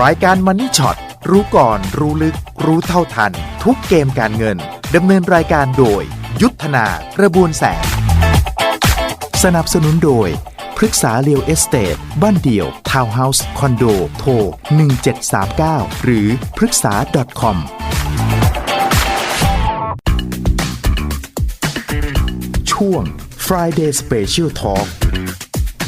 รายการมันนี่ช็อตรู้ก่อนรู้ลึก รู้เท่าทัน ทุกเกมการเงินดำเนินรายการโดย ยุทธนากระบวนแสง สนับสนุนโดยพฤกษาเรียวเอสเตทบ้านเดี่ยว ทาวน์เฮาส์ คอนโด โทร 1739 หรือพฤกษา .com ช่วง Friday Special Talk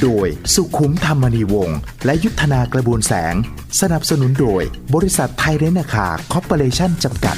โดยสุขุมธรรมนีวงศ์และยุทธนากระบวนแสง สนับสนุนโดย บริษัทไทยเรนนาคาคอร์ปอเรชั่นจำกัด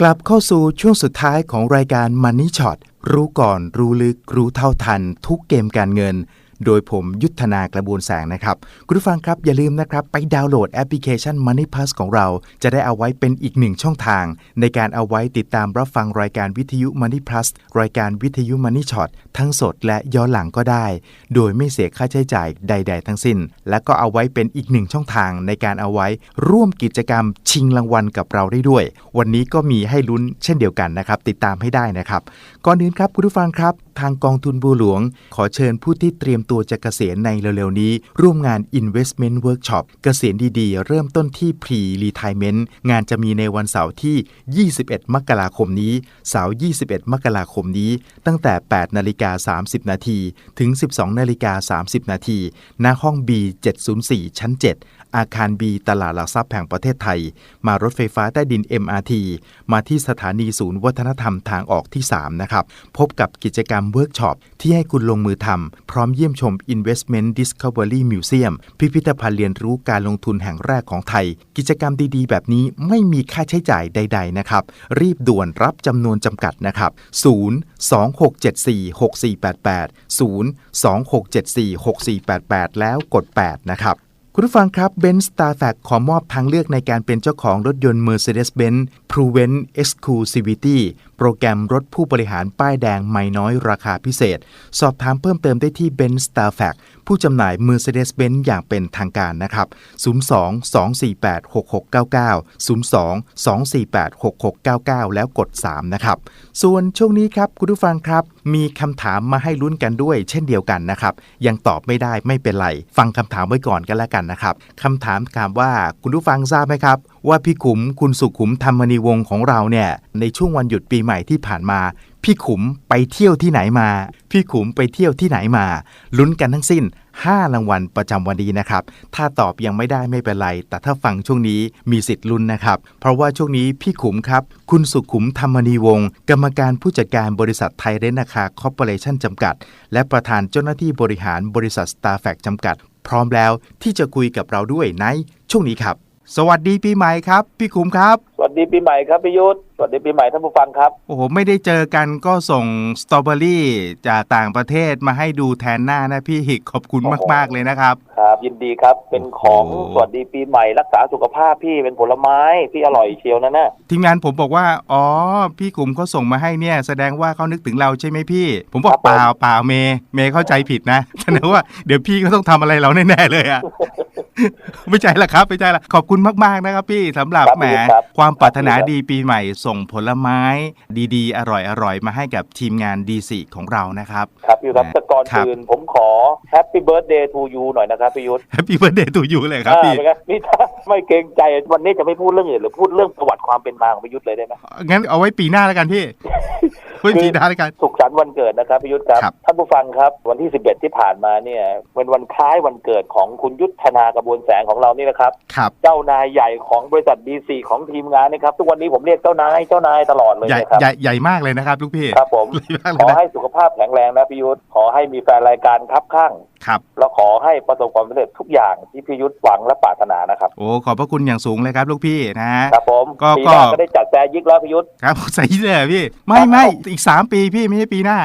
กลับเข้าสู่ช่วงสุดท้ายของรายการ Money Shot รู้ก่อนรู้ลึกรู้เท่าทัน ทุกเกมการเงิน โดยผมยุทธนากระบวนแสงนะครับ คุณผู้ฟังครับอย่าลืมนะครับ ไปดาวน์โหลดแอปพลิเคชัน Money Plus ของเรา จะได้เอาไว้เป็นอีกหนึ่งช่องทาง ในการเอาไว้ติดตามรับฟังรายการวิทยุ Money Plus รายการวิทยุ Money Shot ทั้งสดและย้อนหลังก็ได้ โดยไม่เสียค่าใช้จ่ายใด ๆ ทั้งสิ้น และก็เอาไว้เป็นอีกหนึ่งช่องทางในการเอาไว้ร่วมกิจกรรมชิงรางวัลกับเราได้ด้วย วันนี้ก็มีให้ลุ้นเช่นเดียวกันนะครับ ติดตามให้ได้นะครับก่อนอื่นครับคุณผู้ฟังครับ ทางกองทุนบัวหลวง ขอเชิญผู้ที่เตรียมตัวจะเกษียณในเร็วๆนี้ ร่วมงาน Investment Workshop เกษียณดีๆ เริ่มต้นที่ Pre Retirement งานจะมีในวันเสาร์ที่ 21 มกราคมนี้ เสาร์ 21 มกราคมนี้ ตั้งแต่ 8 นาฬิกา 30 นาที ถึง 12 นาฬิกา 30 นาที ณ ห้อง B 704 ชั้น 7 อาคาร B ตลาดหลักทรัพย์แห่งประเทศไทย มารถไฟฟ้าใต้ดิน MRT มาที่สถานีศูนย์วัฒนธรรมทางออกที่ 3 นะครับ พบกับกิจกรรมเวิร์กช็อปที่ให้คุณลงมือทำพร้อมเยี่ยมชม Investment Discovery Museum พิพิธภัณฑ์เรียนรู้การลงทุนแห่งแรกของไทย กิจกรรมดีๆ แบบนี้ไม่มีค่าใช้จ่ายใด ๆ นะครับ รีบด่วนรับจำนวนจำกัดนะครับ 0 2674 6488 0 2674 6488 แล้วกด 8 นะครับ คุณผู้ฟังครับเบนซ์ตาแฟกขอมอบทางเลือกในการเป็นเจ้าของรถยนต์ Mercedes-Benz Proven Exclusivity โปรแกรมรถผู้บริหารป้ายแดงไม่น้อยราคาพิเศษ สอบถามเพิ่มเติมได้ที่ Ben Star f a c ผู้จำหน่าย Mercedes-Benz อย่างเป็นทางการนะครับ 02 248 6699 02 248 6699 แล้วกด 3 นะครับ ส่วนช่วงนี้ครับ คุณผู้ฟังครับ มีคำถามมาให้ลุ้นกันด้วย เช่นเดียวกันนะครับ ยังตอบไม่ได้ไม่เป็นไร ฟังคำถามไว้ก่อนกันแล้วกันนะครับคำถามถามว่าคุณผู้ฟังทราบไหมครับว่าพี่ขุมคุณสุขุมธรรมนีวงศ์ของเราเนี่ยในช่วงวันหยุดปีใหม่ที่ผ่านมา พี่ขุมไปเที่ยวที่ไหนมา พี่ขุมไปเที่ยวที่ไหนมา ลุ้นกันทั้งสิ้น 5 รางวัลประจำวันนี้นะครับ ถ้าตอบยังไม่ได้ไม่เป็นไร แต่ถ้าฟังช่วงนี้มีสิทธิ์ลุ้นนะครับ เพราะว่าช่วงนี้พี่ขุมครับ คุณสุขุมธรรมนีวงศ์กรรมการผู้จัดการบริษัทไทยเรนนาคาคอร์ปอเรชั่นจำกัด และประธานเจ้าหน้าที่บริหารบริษัท s t a r f a c จำกัด พร้อมแล้วที่จะคุยกับเราด้วยในช่วงนี้ครับ สวัสดีปีใหม่ครับ พี่ขุมครับ สวัสดีปีใหม่ครับพี่ยุทธสวัสดีปีใหม่ท่านผู้ฟังครับ โอ้โห ไม่ได้เจอกันก็ส่งสตรอเบอรี่จากต่างประเทศมาให้ดูแทนหน้านะพี่หิกขอบคุณโอ้โหมากๆเลยนะครับ ครับ ยินดีครับเป็นของโอ้โหสวัสดีปีใหม่รักษาสุขภาพพี่เป็นผลไม้พี่อร่อยเชียวนะน่ะทีมงานผมบอกว่า อ๋อ พี่ขุมเขาส่งมาให้เนี่ย แสดงว่าเขานึกถึงเราใช่ไหมพี่ ผมบอกครับผมเปล่าเปล่าเมย์เมย์เข้าใจผิดนะแสดงว่าเดี๋ยวพี่ก็ต้องทำอะไรเราแน่ๆเลยอะไม่ใช่ละครับไม่ใช่ละขอบคุณมากๆนะครับ พี่สำหรับครับแหมครับความปรารถนาครับดีปีใหม่ส่งผลไม้ดีๆ อร่อยๆ มาให้กับทีมงานดีสีของเรานะครับ ครับพี่ยุทธครับแต่ก่อนครับ อื่นผมขอแฮปปี้เบิร์ดเดย์ทูยูหน่อยนะครับพี่ยุทธแฮปปี้เบิร์ดเดย์ทูยูเลยครับพี่ อ่าเป็นไงนี่ถ้าไม่เกรงใจวันนี้จะไม่พูดเรื่องอื่นหรือพูดเรื่องประวัติความเป็นมาของพี่ยุทธเลยได้ไหมงั้นเอาไว้ปีหน้าแล้วกันพี่ไว้ปีหน้าแล้วกันสุขสันต์วันเกิดนะครับพี่ยุทธครับครับ ท่านผู้ฟังครับ วันที่ 11 ที่ผ่านมาเนี่ยเป็นวันคล้ายวันเกิดของคุณยุทธนากระบวนแสงของเรานี่นะครับครับเจ้านายใหญ่ของบริษัทดีซีของทีมงานนะครับ ทุกวันนี้ผมเรียกเจ้านายเจ้านายตลอดเลยใหญ่นะครับใหญ่ใหญ่มากเลยนะครับลูกพี่ครับผมใหญ่มากเลขยอนะให้สุขภาพแข็งแรงนะพี่ยุทธขอให้มีแฟนรายการครับข้างครับแล้วขอให้ประสบความสำเร็จทุกอย่างที่พี่ยุทธหวังและปรารถนานะครับโอ้ขอบพระคุณอย่างสูงเลยครับลูกพี่นะครับผมก็ปีหน้าก็ก็ได้จัดแซยิกแล้วพี่ยุทธครับใส่เลยเหรอพี่ ไม่ไม่อีกสามปีพี่ไม่ใช่ปีหน้า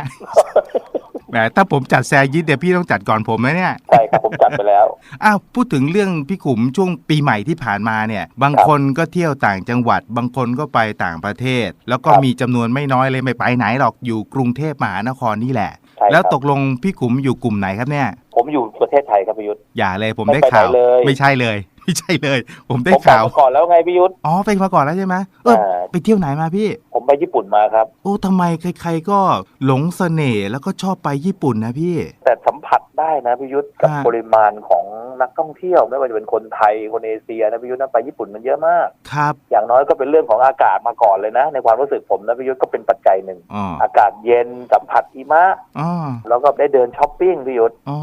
แหมถ้าผมจัดแซยิดเดี๋ยวพี่ต้องจัดก่อนผมนะเนี่ยใช่ครับผมจัดไปแล้วอ้าวพูดถึงเรื่องพี่ขุมช่วงปีใหม่ที่ผ่านมาเนี่ย บางครับคนก็เที่ยวต่างจังหวัด บางคนก็ไปต่างประเทศ แล้วก็ครับมีจำนวนไม่น้อยเลยไม่ไปไหนหรอกอยู่กรุงเทพมหานครนี่แหละใช่ครับแล้วตกลงพี่ขุมอยู่กลุ่มไหนครับเนี่ย ผมอยู่ประเทศไทยครับพี่ยุทธอย่าเลยผมไม่ได้ไปข่าวไหนเลยไม่ใช่เลย ไม่ใช่เลย ผมได้ผมบอกข่าวมาก่อนแล้วไงพี่ยุทธอ๋อไปมาก่อนแล้วใช่ไหมเอออ่าไปเที่ยวไหนมาพี่ ผมไปญี่ปุ่นมาครับ โอ้ทำไมใคร ๆก็หลงเสน่ห์แล้วก็ชอบไปญี่ปุ่นนะพี่ แต่สัมผัสผัสได้นะพิยุทธ์กับฮะปริมาณของนักท่องเที่ยวไม่ว่าจะเป็นคนไทยคนเอเชียนะพิยุทธ์นะไปญี่ปุ่นมันเยอะมากครับ อย่างน้อยก็เป็นเรื่องของอากาศมาก่อนเลยนะ ในความรู้สึกผมนะพิยุทธ์ก็เป็นปัจจัยหนึ่งอ๋ออากาศเย็นสัมผัสหิมะอ๋อแล้วก็ได้เดินช้อปปิ้งพิยุทธ์อ๋อ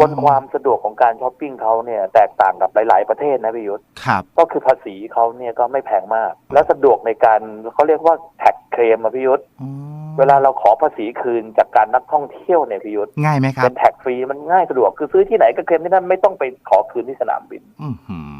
บนความสะดวกของการช้อปปิ้งเขาเนี่ยแตกต่างกับหลาย ๆประเทศนะพิยุทธ์ครับก็คือภาษีเขาเนี่ยก็ไม่แพงมาก และสะดวกในการเขาเรียกว่าแท็กเคลมอะพิยุทธ์อ๋อเวลาเราขอภาษีคืนจากการนักท่องเที่ยวเนี่ยพิยุทธ์ง่ายไหมครัเป็บนแท็กฟรีมันง่ายสะดวกคือซื้อที่ไหนก็เคลมที่นั่นไม่ต้องไปขอคืนที่สนามบินอื้อหือ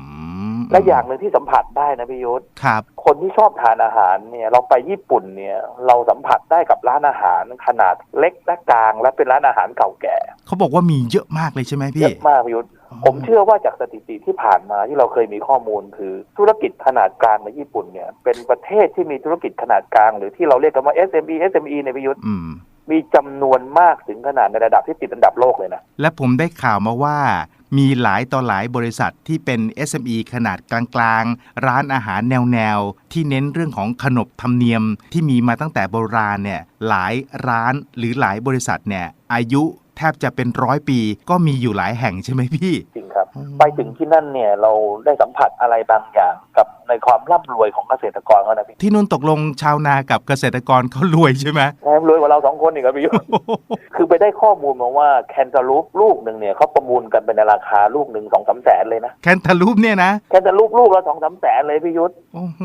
และอย่างหนึ่งที่สัมผัสได้นะพิยุทธ์ครับคนที่ชอบทานอาหารเนี่ยเราไปญี่ปุ่นเนี่ย เราสัมผัสได้กับร้านอาหารขนาดเล็กและกลาง และเป็นร้านอาหารเก่าแก่ เขาบอกว่ามีเยอะมากเลยใช่ไหมเยพี่อะมากพิยุทธ์ ผมเชื่อว่าจากสถิติที่ผ่านมาที่เราเคยมีข้อมูลคือธุรกิจขนาดกลางในญี่ปุ่นเนี่ย เป็นประเทศที่มีธุรกิจขนาดกลาง หรือที่เราเรียกกันว่า SME SME ในพิยุทธ์อืมมีจำนวนมากถึงขนาดในระดับที่ติดอันดับโลกเลยนะ และผมได้ข่าวมาว่ามีหลายต่อหลายบริษัทที่เป็น SME ขนาดกลางๆ ร้านอาหารแนวๆ ที่เน้นเรื่องของขนบธรรมเนียมที่มีมาตั้งแต่โบราณเนี่ยหลายร้านหรือหลายบริษัทเนี่ยอายุ แทบจะเป็นร้อยปีก็มีอยู่หลายแห่งใช่ไหมพี่ จริงครับอืมไปถึงที่นั่นเนี่ยเราได้สัมผัสอะไรบางอย่างกับ ในความร่ำรวยของเกษตรกรเขานะพี่ที่นู่นตกลงชาวนากับเกษตรกรเขารวยใช่ไหมแถมรวยกว่าเราสองคนอีกครับพี่ยุทธคือไปได้ข้อมูลมาว่าแคนตาลูปลูกหนึ่งเนี่ยเขาประมูลกันเป็นในราคาลูกหนึ่งสองสามแสนเลยนะแคนทาลูปเนี่ยนะแคนตาลูปลูกละสองสามแสนเลยพี่ยุทธโอ้โห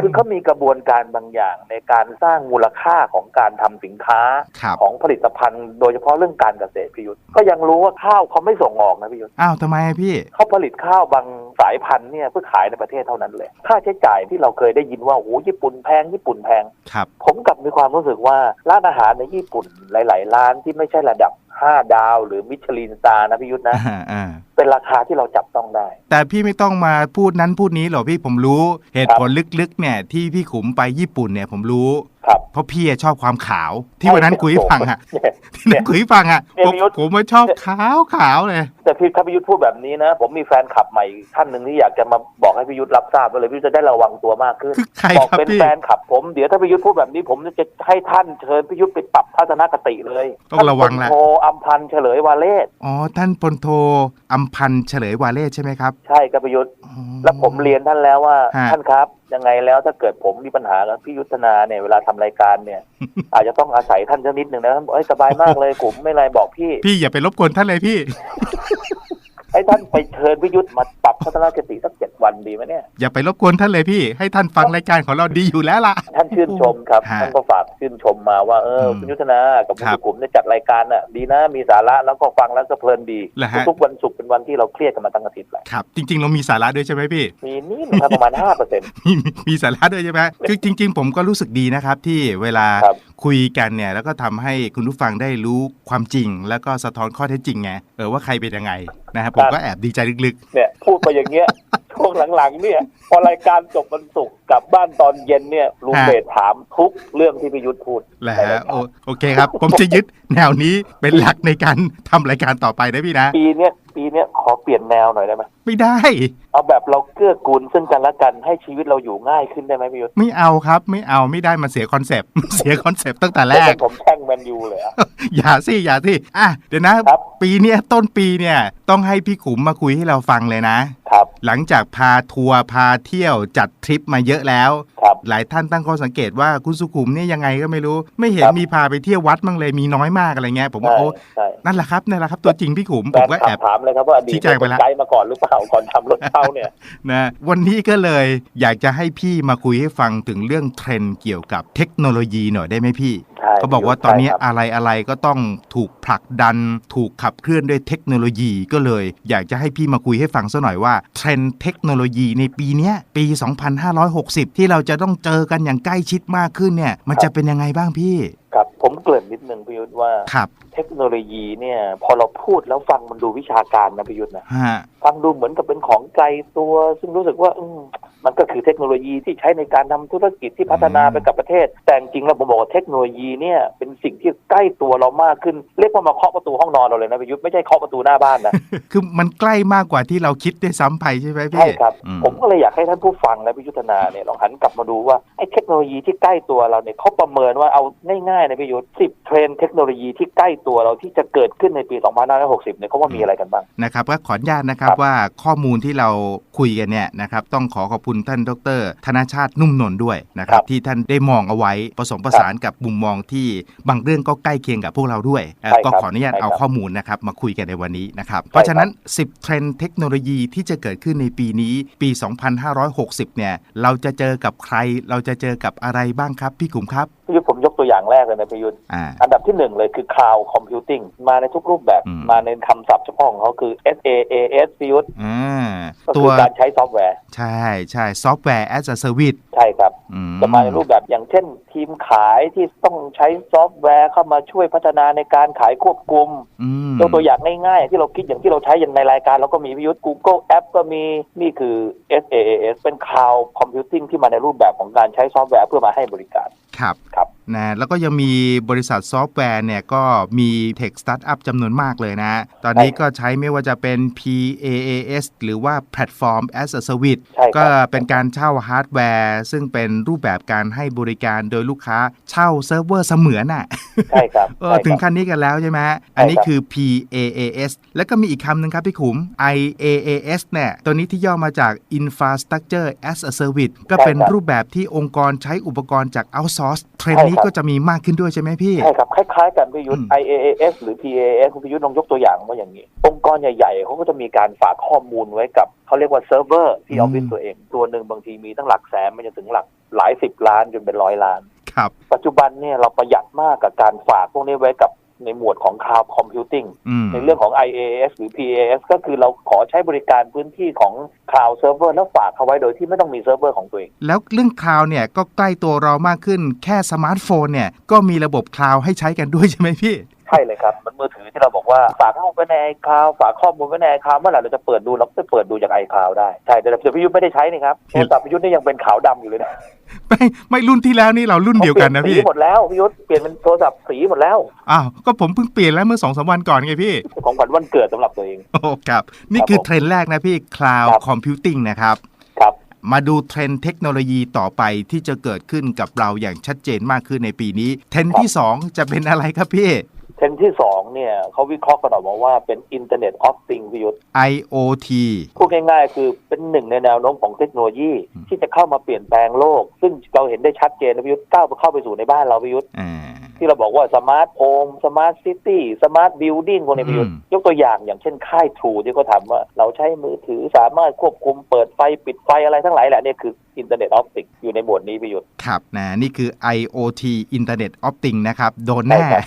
คือเขามีกระบวนการบางอย่างในการสร้างมูลค่าของการทำสินค้าครับของผลิตภัณฑ์ โดยเฉพาะเรื่องการเกษตรพี่ยุทธก็ยังรู้ว่าข้าวเขาไม่ส่งออกนะพี่ยุทธอ้าวทำไมอะพี่เขาผลิตข้าวบางสายพันธุ์เนี่ยเพื่อขายในประเทศเท่านั้นเลย ค่าใช้จ่ายที่เราเคยได้ยินว่าโอ้โหญี่ปุ่นแพงญี่ปุ่นแพง ครับ ผมกลับมีความรู้สึกว่าร้านอาหารในญี่ปุ่นหลาย ๆ ร้านที่ไม่ใช่ระดับ 5 ดาว หรือมิชลินสตาร์นะพี่ยุทธนะ อ่าอ่าเป็นราคาที่เราจับต้องได้ แต่พี่ไม่ต้องมาพูดนั้นพูดนี้หรอกพี่ผมรู้ เหตุผลลึกๆเนี่ยที่พี่ขุมไปญี่ปุ่นเนี่ยผมรู้ ครับเพราะพี่อะชอบความขาวที่วันนั้นคุยให้ฟังอะเนี่ยที่นั่นคุยให้ฟังอะเนี่ยผมพี่ยุทธผมมาชอบขาวขาวเลยแต่พี่ถ้าพี่ยุทธพูดแบบนี้นะ ผมมีแฟนขับใหม่ท่านหนึ่งที่อยากจะมาบอกให้พี่ยุทธรับทราบไว้เลยพี่ยุทธจะได้ระวังตัวมากขึ้นคือใครบอกครับเป็นพี่แฟนขับผมเดี๋ยวถ้าพี่ยุทธพูดแบบนี้ ผมจะให้ท่านเชิญพี่ยุทธไปปรับทัศนคติเลยต้องระวังละท่านพลโทอัมพันธ์เฉลยวาเลศอ๋อท่านพลโทอัมพันธ์เฉลยวาเลศใช่ไหมครับ ใช่ครับพี่ยุทธอ๋อแล้วผมเรียนท่านแล้วว่าฮะท่านครับ ยังไงแล้วถ้าเกิดผมมีปัญหากับพี่ยุทธนาเนี่ยเวลาทำรายการเนี่ย อาจจะต้องอาศัยท่านสักนิดหนึ่งนะท่านบอกเอ้ยสบายมากเลยกลุ่มไม่ไรบอกพี่ พี่อย่าไปรบกวนท่านเลยพี่ ให้ท่านไปเชิญพี่ยุทธมาปรับทัศนคติสักเจ็ดวันดีไหมเนี่ยอย่าไปรบกวนท่านเลยพี่ ให้ท่านฟังรายการของเราดีอยู่แล้วล่ะ ท่านชื่นชมครับ ฮะท่านก็ฝากชื่นชมมาว่าเอออืมคุณยุทธนากับคุณครับสุขุมเนี่ยจัดรายการน่ะดีนะมีสาระแล้วก็ฟังแล้วก็เพลินดี เหรอฮะ ทุกๆวันศุกร์เป็นวันที่เราเครียดกันมาตั้งอาทิตย์แหละครับจริง ๆ เรามีสาระด้วยใช่ไหมพี่ มีนี่นะครับประมาณห้าเปอร์เซ็นต์ มีมีมีสาระด้วยใช่ไหมคือจริง ๆ ผมก็รู้สึกดีนะครับที่เวลาครับ คุยกันเนี่ยแล้วก็ทำให้คุณผู้ฟังได้รู้ความจริง แล้วก็สะท้อนข้อเท็จจริงไงเออว่าใครเป็นยังไงนะครับผมก็แอบดีใจลึกเนี่ยพูดไปอย่างเงี้ยช่วงหลังๆเนี่ย พอรายการจบวันศุกร์กลับบ้านตอนเย็นเนี่ยลุงเบสถามทุกเรื่องที่พิยุทธพูดๆแหละในรายโอการโอเคครับ ผมจะยึดแนวนี้เป็นหลักในการทำรายการต่อไปนะพี่นะ ปีเนี้ยปีเนี้ยขอเปลี่ยนแนวหน่อยได้ไหมไม่ได้ เอาแบบเราเกื้อกูลซึ่งกันและกันให้ชีวิตเราอยู่ง่ายขึ้นได้ไหมพิยุทธไม่เอาครับ ไม่เอาไม่ได้มันเสียคอนเซปต์เสียคอนเซปต์ตั้งแต่แรกผมแช่งแมนยูเลยอะอย่าสิอย่าสิอะเดี๋ยวนะครับปีเนี้ยต้นปีเนี่ยต้องให้พี่ขุมมาคุยให้เราฟังเลยนะครับหลังจากพาทัวร์พาเที่ยวจัดทริปมาเยอะแล้วครับหลายท่านตั้งข้อสังเกตว่าคุณสุขุมเนี่ยยังไงก็ไม่รู้ ไม่เห็นครับมีพาไปเที่ยววัดมั่งเลยมีน้อยมากอะไรเงี้ยผมว่าใช่โอ้ใช่นั่นแหละครับนั่นแหละครับ ตัวจริงพี่ขุมแฟผมนก็ขัแอบบถามเลยครับว่าอดีตชี้แจงไปแล้วเป็นไกด์มาก่อนหรือเปล่าก่อนทำรถเช่าเนี่ยนะวันนี้ก็เลยอยากจะให้พี่มาคุยให้ฟังถึงเรื่องเทรนด์เกี่ยวกับเทคโนโลยีหน่อยได้ไหมพี่ เขาบอกว่าตอนนี้ใช่ครับอะไรอะไรก็ต้องถูกผลักดัน ถูกขับเคลื่อนด้วยเทคโนโลยีก็เลย อยากจะให้พี่มาคุยให้ฟังสักหน่อยว่าเทรนด์เทคโนโลยีในปีเนี้ยปี 2560 ที่เราจะต้องเจอกันอย่างใกล้ชิดมากขึ้นเนี่ย มันจะเป็นยังไงบ้างพี่ครับผมเกริ่นนิดนึงพิยุทธว่าครับเทคโนโลยีเนี่ย พอเราพูดแล้วฟังมันดูวิชาการนะพิยุทธนะฮะฟังดูเหมือนกับเป็นของไกลตัว ซึ่งรู้สึกว่าอืมมันก็คือเทคโนโลยีที่ใช้ในการทำธุรกิจที่พัฒนาอืมไปกับประเทศ แต่จริงๆแล้วผมบอกว่าเทคโนโลยีเนี่ยเป็นสิ่งที่ที่ใกล้ตัวเรามากขึ้น เรียกว่ามาเคาะประตูห้องนอนเราเลยนะพิยุทธ์ไม่ใช่เคาะประตูหน้าบ้านนะคือมันใกล้มากกว่าที่เราคิดด้วยซ้ำไปใช่ไหมพี่ใช่ครับอืผมก็เลยอยากให้ท่านผู้ฟังและพิยุทธนาเนี่ยลองหันกลับมาดูว่าไอ้เทคโนโลยีที่ใกล้ตัวเราเนี่ยเขาประเมินว่าเอาง่ายๆนะพิยุทธ์สิบเทรนด์เทคโนโลยีที่ใกล้ตัวเราที่จะเกิดขึ้นในปี 2560เนี่ยเขาว่ามีอะไรกันบ้างนะครับก็ขออนุญาตนะครับครับว่าข้อมูลที่เราคุยกันเนี่ยนะครับต้องขอขอบคุณท่านดร ธนชาตินุ่มนนท์ด้วยนะครับที่ท่านได้มองเอาไว้ผสมผสานกับมุมมองที่บางเรื่องก็ใกล้เคียงกับพวกเราด้วยเอ่อใช่ครับก็ขออนุญาตใช่ครับเอาข้อมูลนะครับมาคุยกันในวันนี้นะครับเพราะฉะนั้น 10 เทรนด์เทคโนโลยีที่จะเกิดขึ้นในปีนี้ปี 2560 เนี่ยเราจะเจอกับใครเราจะเจอกับอะไรบ้างครับพี่ขุมครับพิยุทธ์ผมยก ตัวอย่างแรกเลยนะพิยุทธ์อ่าอันดับที่หนึ่งเลยคือ cloud computing มาในทุกรูปแบบอืมมาในคำศัพท์เฉพาะของเขาคือ SaaS พิยุทธ์อ่าก็ตัคืวอการใช้ซอฟต์แวร์ ใช่ใช่ซอฟต์แวร์ as a service ใช่ครับอืจะมาในรูปแบบอย่างเช่น ทีมขายที่ต้องใช้ซอฟต์แวร์เข้ามาช่วยพัฒนาในการขายควบคุมอืมยกตัวอย่างง่ายๆ ที่เราคิดอย่างที่เราใช้อย่างในรายการเราก็มีพิยุทธ์ Google App ก็มีนี่คือ SaaS เป็น cloud computing ที่มาในรูปแบบของการใช้ซอฟต์แวร์เพื่อมาให้บริการครับครับนะแล้วก็ยังมีบริษัทซอฟต์แวร์เนี่ยก็มีเทคสตาร์ทอัพจำนวนมากเลยนะ ตอนนี้ก็ใช้ไม่ว่าจะเป็น PaaS หรือว่าแพลตฟอร์ม as a service ใช่ครับก็เป็นการเช่าฮาร์ดแวร์ ซึ่งเป็นรูปแบบการให้บริการโดยลูกค้าเช่าเซิร์ฟเวอร์เสมือนน่ะใช่ครับเออใช่ถึงครับขั้นนี้กันแล้วใช่ไหมฮะอันนี้คือ PaaS แล้วก็มีอีกคำหนึ่งครับพี่ขุม IaaS เนี่ยตัวนี้ที่ย่อมาจาก Infrastructure as a Service ก็เป็นใช่ครับรูปแบบที่องค์กรใช้อุปกรณ์จาก outsource เทรนด์นี้ใช่ครับก็จะมีมากขึ้นด้วยใช่ไหมพี่ ใช่ครับ คล้ายๆกันพิยุทธ์อืม IaaS หรือ PaaS คุณพิยุทธ์ลองยกตัวอย่างว่าอย่างนี้ องค์กรใหญ่ๆเขาก็จะมีการฝากข้อมูลไว้กับเขาเรียกว่าเซิร์ฟเวอร์ที่ออฟฟิศตัวเอง ตัวหนึ่งบางทีมีตั้งหลักแสนมันจะถึงหลักหลายสิบล้านจนเป็นร้อยล้าน ครับ ปัจจุบันเนี่ยเราประหยัดมากกับการฝากพวกนี้ไว้กับ ในหมวดของ cloud computing อืมในเรื่องของ IaaS หรือ PaaS ก็คือเราขอใช้บริการพื้นที่ของ cloud server แล้วฝากเขาไว้โดยที่ไม่ต้องมีเซิร์ฟเวอร์ของตัวเอง แล้วเรื่องคลาวเนี่ยก็ใกล้ตัวเรามากขึ้นแค่สมาร์ทโฟนเนี่ยก็มีระบบคลาวให้ใช้กันด้วยใช่ไหมพี่ใช่เลยครับ มันมือถือที่เราบอกว่าฝากข้อมูลไว้ใน iCloud ฝากข้อมูลไว้ใน iCloud เมื่อไหร่เราจะเปิดดูเราก็ไปเปิดดูจาก iCloud ได้ใช่แต่แต่พิยุทธ์ไม่ได้ใช้นี่ครับโทรศัพท์พิยุทธ์นี่ยังเป็นขาวดำอยู่เลยนะไม่ไม่รุ่นที่แล้วนี่เรารุ่นเดียวกันนะขาปลี่พี่สีหมดแล้วพิยุทธ์เปลี่ยนเป็นโทรศัพท์สีหมดแล้วอ้าวก็ผมเพิ่งเปลี่ยนแล้วเมื่อสองสามวันก่อนไงพี่ของขวัญวันเกิดสำหรับตัวเองโอ้ครับนี่ครับคือผมเทรนด์แรกนะพี่ Cloud ครับ Computing นะครับครับมาดูเทรนด์เทคโนโลยีต่อไปที่จะเกิดขึ้นกับเราอย่างชัดเจนมากขึ้นในปีนี้ เทรนด์ที่ 2 จะเป็นอะไรครับพี่เทรนด์ที่สองเนี่ยเขาวิเคราะห์กันออกมาว่าเป็น Internet of Things พิยุทธ์ IoT พูดง่ายๆ คือเป็นหนึ่งในแนวโน้มของเทคโนโลยีอืมที่จะเข้ามาเปลี่ยนแปลงโลก ซึ่งเราเห็นได้ชัดเจนนะพิยุทธ์ก้าวเข้าไปสู่ในบ้านเราพิยุทธ์อ่าที่เราบอกว่าสมาร์ทโฮมสมาร์ทซิตี้สมาร์ทบิลดิ้งพวกนี้พิยุทธ์อืมยกตัวอย่างอย่างเช่นค่ายทรูที่เขาทำว่า เราใช้มือถือสามารถควบคุมเปิดไฟปิดไฟอะไรทั้งหลายแหละเนี่ยคืออินเทอร์เน็ตออฟติกอยู่ในหมวดนี้พิยุทธ์ครับนะนี่คือ IoT Internet of Things นะครับโดนแน่ใช่ครับ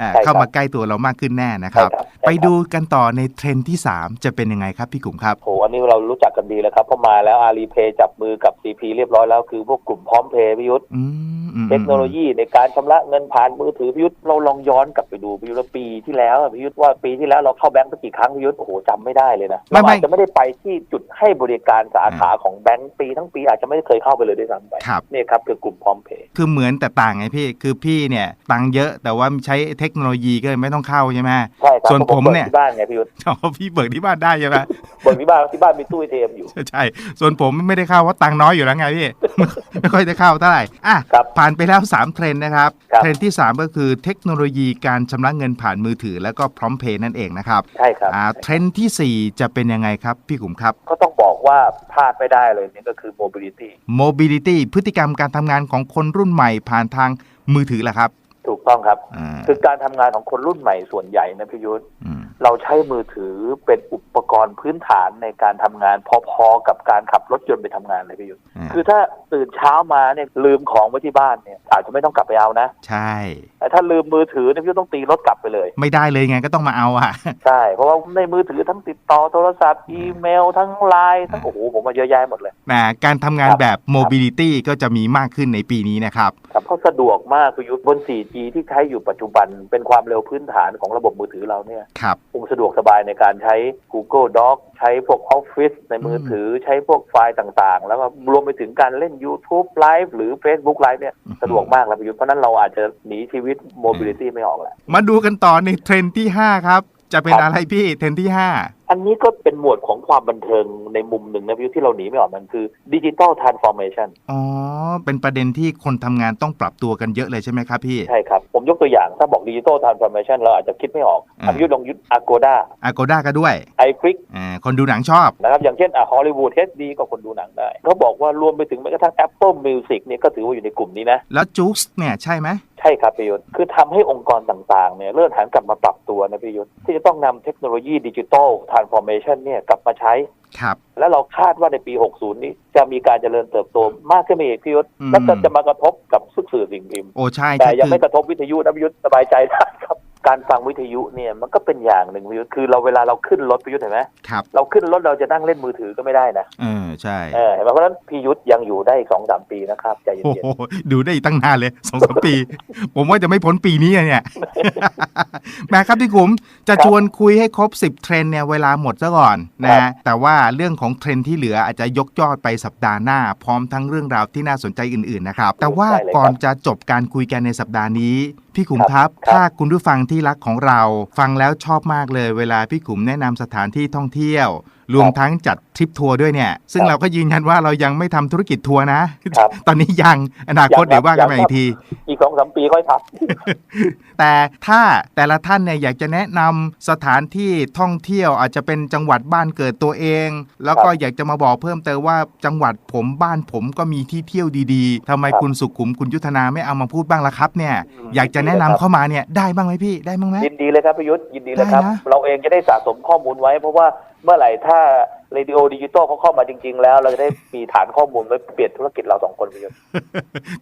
อ่าใช่ครับเข้ามาใกล้ตัวเรามากขึ้นแน่นะครับใช่ครับใช่ครับไปดูกันต่อในเทรนด์ที่ 3 จะเป็นยังไงครับพี่กลุ่มครับโหอันนี้เรารู้จักกันดีแล้วครับเพราะมาแล้วอารีเพย์จับมือกับ CP เรียบร้อยแล้วคือพวกกลุ่มพร้อมเพย์พิยุทธ์อืมอืมเทคโนโลยีในการชำระเงินผ่านมือถือพิยุทธ์เราลองย้อนกลับไปดูพิยุทธ์ว่าปีที่แล้วอะพิยุทธ์ว่าปีที่แล้วเราเข้าแบงก์ไปกี่ครั้งพิยุทธ์โอ้โหจำไม่ได้เลยนะไม่เราไม่อาจจะไม่ได้ไปที่จุดให้บริการสาขาของแบงก์ปีทั้งปีอาจจะไม่เคยเข้าไปเลยด้วยซ้ำไปครับเนี่ยครับคือกลุ่มพร้อมเพย์คือเหมือนแต่ต่างไงพี่คือพี่เนี่ยตังค์เยอะแต่ว่าใช้เทคโนโลยีก็เลยไม่ต้องเข้าใช่ไหมใช่ครับส่วนพราะผมเนี่ยปิดที่บ้านไงพิยุทธ์อ๋อพี่เบิกที่บ้านได้ใช่ไหมเปิดที่บ้านที่บ้านมีตู้เอมอยู่ใช่ใช่ส่วนผมไม่ได้เข้าเพราะตังค์น้อยอยู่แล้วไงพี่ไม่ค่อยได้เข้าเท่าไหร่อะครับผ่านไปแล้ว 3 เทรนด์นะครับ ครับ เทรนด์ที่ 3 ก็คือเทคโนโลยีการชำระเงินผ่านมือถือ แล้วก็พร้อมเพย์นั่นเองนะครับใช่ครับ อ่าเทรนด์ทีสี่ 4 จะเป็นยังไงครับ พี่กลุ่มครับ ก็ต้องบอกว่าพลาดไม่ได้เลยนี่ก็คือ mobility mobility พฤติกรรมการทำงานของคนรุ่นใหม่ผ่านทางมือถือแหละครับ ถูกต้องครับอ่าคือการทำงานของคนรุ่นใหม่ส่วนใหญ่นะพิยุทธ์อืมเราใช้มือถือเป็นอุปกรณ์พื้นฐานในการทำงานพอๆกับการขับรถยนต์ไปทำงานเลยพี่ยุทธอ่าคือถ้าตื่นเช้ามาเนี่ยลืมของไว้ที่บ้านเนี่ยอาจจะไม่ต้องกลับไปเอานะ ใช่แต่ถ้าลืมมือถือเนี่ยพี่ยุทธต้องตีรถกลับไปเลย ไม่ได้เลยไงก็ต้องมาเอาอะใช่เพราะว่าในมือถือทั้งติดต่อโทรศัพท์อีเมลทั้งไลน์ทั้งโอ้โหผมมาเยอะแยะหมดเลยนะการทำงานครับแบบ mobility ก็จะมีมากขึ้นในปีนี้นะครับครับเพราะสะดวกมากพี่ยุทธบน 4G ที่ใช้อยู่ปัจจุบันเป็นความเร็วพื้นฐานของระบบมือถือเราเนี่ยครับความสะดวกสบายในการใช้ Google Doc ใช้พวก Office ในมือถือใช้พวกไฟล์ต่างๆ แล้วก็รวมไปถึงการเล่น YouTube Live หรือ Facebook Live เนี่ยอือฮึสะดวกมากแล้วประยุทธ์เพราะฉะนั้นเราอาจจะหนีชีวิต mobility ไม่ออกแล้วมาดูกันต่อในเทรนด์ที่ 5 ครับ จะเป็นครับอะไรพี่เทรนด์ที่ อันนี้ก็เป็นหมวดของความบันเทิงในมุมหนึ่งนะพี่ยุทธที่เราหนีไม่ออกมันคือดิจิตอลทรานส์ฟอร์เมชัน5อ๋อ เป็นประเด็นที่คนทำงานต้องปรับตัวกันเยอะเลยใช่ไหมครับพี่ ใช่ครับ ผมยกตัวอย่างถ้าบอกดิจิตอลทรานส์ฟอร์เมชันเราอาจจะคิดไม่ออกอ่าอภิยุทธ์ลองยุทธ Agoda Agoda ก็ด้วยไอคลิกอ่าคนดูหนังชอบนะครับอย่างเช่นอะฮอลลีวูดเ d ก็คนดูหนังได้เขาบอกว่ารวมไปถึงแม้กระทั่ง Apple Music เนี่ยก็ถือว่าอยู่ในกลุ่มนี้นะแล้วจู๊กเนี่ยใช่ไหม ใช่ครับพี่ยุทธคือทำให้องค์กรต่างๆเนี่ยเริ่มหันกลับมาปรับตัวนะพี่ยุทธที่จะต้องนำเทคโนโลยีดิจิทัลทรานส์ฟอร์เมชันเนี่ยกลับมาใช้ครับแล้วเราคาดว่าในปี 60 นี้จะมีการเจริญเติบโตมากขึ้นไปอีกพี่ยุทธอืมแล้วก็จะมากระทบกับสื่อสิ่งพิมพ์โอ้ใช่แต่ใช่ยังคือไม่กระทบวิทยุนะพี่ยุทธสบายใจได้ครับ การฟังวิทยุเนี่ยมันก็เป็นอย่างหนึ่งพี่ยุทธคือเราเวลาเราขึ้นรถพี่ยุทธเห็นไหมครับเราขึ้นรถเราจะนั่งเล่นมือถือก็ไม่ได้นะเออใช่เออเห็นไหมเพราะฉะนั้นพี่ยุทธยังอยู่ได้อีกสองสามปีนะครับใจโอ้เย็นโหดูได้อีกตั้งนานเลยสองสามปี ผมว่าจะไม่พ้นปีนี้อะเนี่ยแหม่ครับพี่ขุมจะชวนคุยให้ครบ10เทรนด์เนี่ยเวลาหมดซะก่อนนะฮะแต่ว่าเรื่องของเทรนด์ที่เหลืออาจจะยกยอดไปสัปดาห์หน้า พร้อมทั้งเรื่องราวที่น่าสนใจอื่นๆนะครับแต่ว่าก่อนจะจบการคุยกันในสัปดาห์นี้พี่ขุมครับ ถ้าคุณผู้ฟังที่รักของเรา ฟังแล้วชอบมากเลย เวลาพี่ขุมแนะนำสถานที่ท่องเที่ยว รวมทั้งจัดทริปทัวร์ด้วยเนี่ย ซึ่งเราก็ยืนยันว่าเรายังไม่ทำธุรกิจทัวร์นะครับตอนนี้ยังอนาคตเดี๋ยวว่ากันใหม่อีกทีๆอีกสองสามปีค่อยทแต่ถ้าแต่ละท่านเนี่ยอยากจะแนะนำสถานที่ท่องเที่ยวอาจจะเป็นจังหวัดบ้านเกิดตัวเอง แล้วก็อยากจะมาบอกเพิ่มเติมว่าจังหวัดผมบ้านผมก็มีที่เที่ยวดีๆทำไมคุณสุขุมคุณยุทธนาไม่เอามาพูดบ้างล่ะครับเนี่ยำอยากจะแนะนำเข้ามาเนี่ยได้บ้างไหมพี่ได้บ้างไหมยินดีเลยครับพี่ยุทธยินดีเลยครับได้นะเราเองจะได้สะสมข้อมูลไว้เพราะว่า เมื่อไหร่ถ้าเรดิโอดิจิตอลเขาเข้ามาจริง ๆ แล้ว เราจะได้มีฐานข้อมูลไว้เปลี่ยนธุรกิจเราสองคนพี่ยุทธ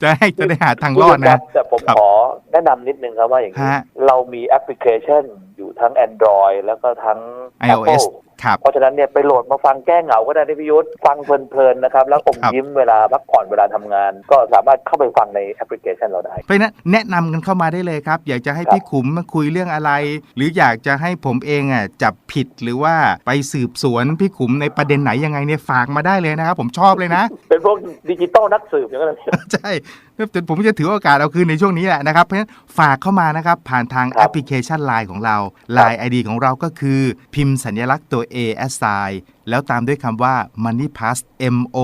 จะให้จะได้หาทางรอดคนะบแต่ผมครับขอแนะนำนิดนึงครับว่าอย่างนี้ฮะเรามีแอปพลิเคชันอยู่ทั้ง Android แล้วก็ทั้ง iOS Apple ครับ เพราะฉะนั้นเนี่ยไปโหลดมาฟังแก้เหงาก็ได้นะพี่ยุทธฟังเพลินๆนะครับแล้วอมครับยิ้มเวลาพักผ่อนเวลาทำงาน ก็สามารถเข้าไปฟังในแอปพลิเคชันเราได้ เพราะฉะนั้นแนะนำกันเข้ามาได้เลยครับ อยากจะให้ครับพี่ขุมมาคุยเรื่องอะไร หรืออยากจะให้ผมเองอะจับผิดหรือว่าไปสืบสวนพี่ขุมในประเด็นไหนยังไงเนี่ยฝากมาได้เลยนะครับผมชอบเลยนะ เป็นพวกดิจิตอลนักสืบอย่างนั้นเลยใช่แต่ ผมจะถือโอกาสเอาคืนในช่วงนี้แหละนะครับ เพราะฉะนั้นฝากเข้ามานะครับ ผ่านทางครับแอปพลิเคชัน Line ของเรา Line ID ของเราก็คือ พิมพ์สัญลักษณ์ตัว A S I แล้วตามด้วยคำว่า Money Plus M O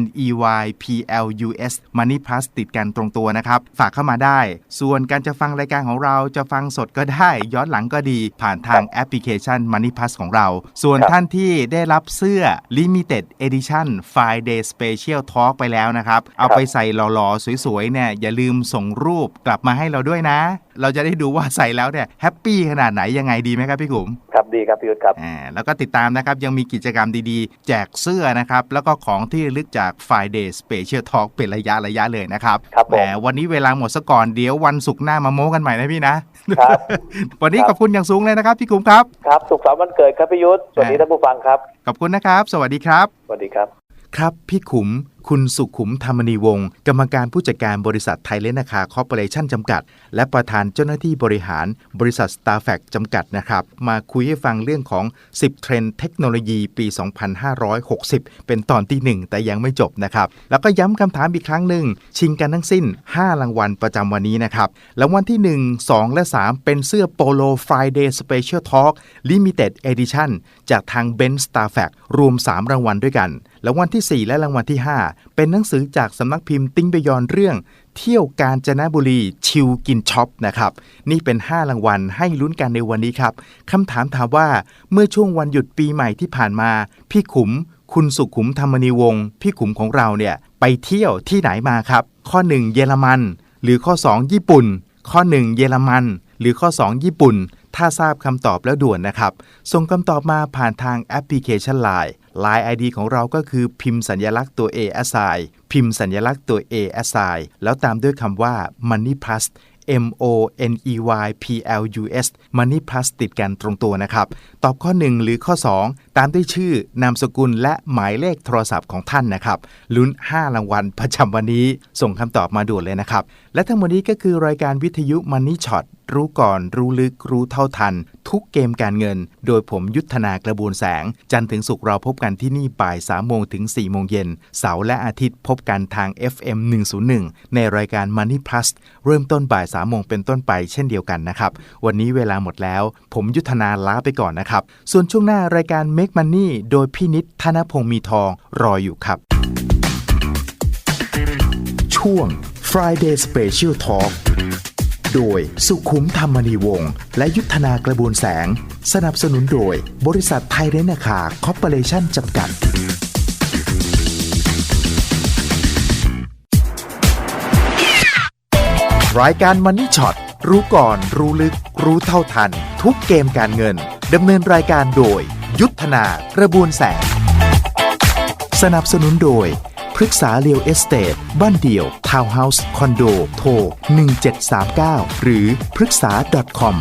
N E Y P L U S Money Plus ติดกันตรงตัวนะครับ ฝากเข้ามาได้ ส่วนการจะฟังรายการของเราจะฟังสดก็ได้ ย้อนหลังก็ดี ผ่านทางแอปพลิเคชัน Money Plus ของเรา ส่วนครับท่านที่ได้รับเสื้อ Limited Edition Friday Special Talk ไปแล้วนะครับ เอาไปใส่หล่อๆ สวยๆเนี่ยอย่าลืมส่งรูปกลับมาให้เราด้วยนะ เราจะได้ดูว่าใส่แล้วเนี่ยแฮปปี้ขนาดไหนยังไงดีไหมครับพี่ขุมครับดีครับพี่ยุทธครับอ่าแล้วก็ติดตามนะครับยังมีกิจกรรมดีๆ แจกเสื้อนะครับ แล้วก็ของที่ระลึกจาก Friday Special Talk เป็นระยะระยะเลยนะครับครับผมแหมวันนี้เวลาหมดซะก่อนเดี๋ยววันศุกร์หน้ามาโม้กันใหม่นะพี่นะครับ วันนี้ครับขอบคุณอย่างสูงเลยนะครับพี่ขุมครับครับสุขสันต์วันเกิดครับพี่ยุทธสวัสดีท่านผู้ฟังครับขอบคุณนะครับ สวัสดีครับ สวัสดีครับ ครับพี่ขุม คุณสุขุมธรรมนีวงศ์กรรมการผู้จัดการบริษัทไทยเลนาคาคอร์ปอเรชั่นจำกัด และประธานเจ้าหน้าที่บริหารบริษัท s t a r f a c จำกัดนะครับ มาคุยให้ฟังเรื่องของ 10 เทรนด์เทคโนโลยีปี 2560 เป็นตอนที่ 1 แต่ยังไม่จบนะครับ แล้วก็ย้ำคำถามอีกครั้งหนึ่ง ชิงกันทั้งสิ้น 5 รางวัลประจำวันนี้นะครับรางวัลที่ 1 2 และ 3 เป็นเสื้อ Polo Friday Special Talk Limited Edition จากทาง Ben s t a r f a c รวม 3 รางวัลด้วยกันรางวัลที่ 4 และรางวัลที่ 5เป็นหนังสือจากสำนักพิมพ์ติ้งบยอนเรื่อง เที่ยวกาญจนบุรีชิลกินช็อปนะครับ นี่เป็น 5 รางวัลให้ลุ้นกันในวันนี้ครับคำถามถามว่าเมื่อช่วงวันหยุดปีใหม่ที่ผ่านมา พี่ขุม คุณสุขุมธรรมนีวงศ์พี่ขุมของเราเนี่ยไปเที่ยวที่ไหนมาครับ ข้อ 1 เยอรมัน หรือข้อ 2 ญี่ปุ่น ข้อ 1 เยอรมัน หรือข้อ 2 ญี่ปุ่น ถ้าทราบคำตอบแล้วด่วนนะครับ ส่งคำตอบมาผ่านทางแอปพลิเคชัน Line Line ID ของเราก็คือพิมพ์สัญลักษณ์ตัว A S I พิมพ์สัญลักษณ์ตัว A S I แล้วตามด้วยคำว่า Money Plus M O N E Y P L U S Money Plus ติดกันตรงตัวนะครับ ตอบข้อ 1 หรือข้อ 2 ตามด้วยชื่อนามสกุลและหมายเลขโทรศัพท์ของท่านนะครับลุ้น 5 รางวัลประจำวันนี้ ส่งคำตอบมาด่วนเลยนะครับ และทั้งหมดนี้ก็คือรายการวิทยุมันนี่ช็อต รู้ก่อน รู้ลึก รู้เท่าทัน ทุกเกมการเงิน โดยผมยุทธนากระบวนแสง จันทร์ถึงศุกร์เราพบกันที่นี่บ่าย3โมงถึง4โมงเย็น เสาร์และอาทิตย์พบกันทาง FM 101 ในรายการ Money Plus เริ่มต้นบ่าย3โมงเป็นต้นไปเช่นเดียวกันนะครับ วันนี้เวลาหมดแล้ว ผมยุทธนาลาไปก่อนนะครับ ส่วนช่วงหน้ารายการ Make Money โดยพี่นิดธนพงศ์มีทองรออยู่ครับ ช่วง Friday Special Talk โดยสุขุมธรรมนีวงศ์และยุทธนากระบวนแสง สนับสนุนโดย บริษัทไทยเรนนาคาคอร์ปอเรชั่นจำกัด รายการมันนี่ช็อตรู้ก่อนรู้ลึก รู้เท่าทัน ทุกเกมการเงินดำเนินรายการโดย ยุทธนากระบวนแสง สนับสนุนโดย ปรึกษาเรียวเอสเตทบ้านเดี่ยว ทาวน์เฮาส์ คอนโด โทร 1739 หรือปรึกษา .com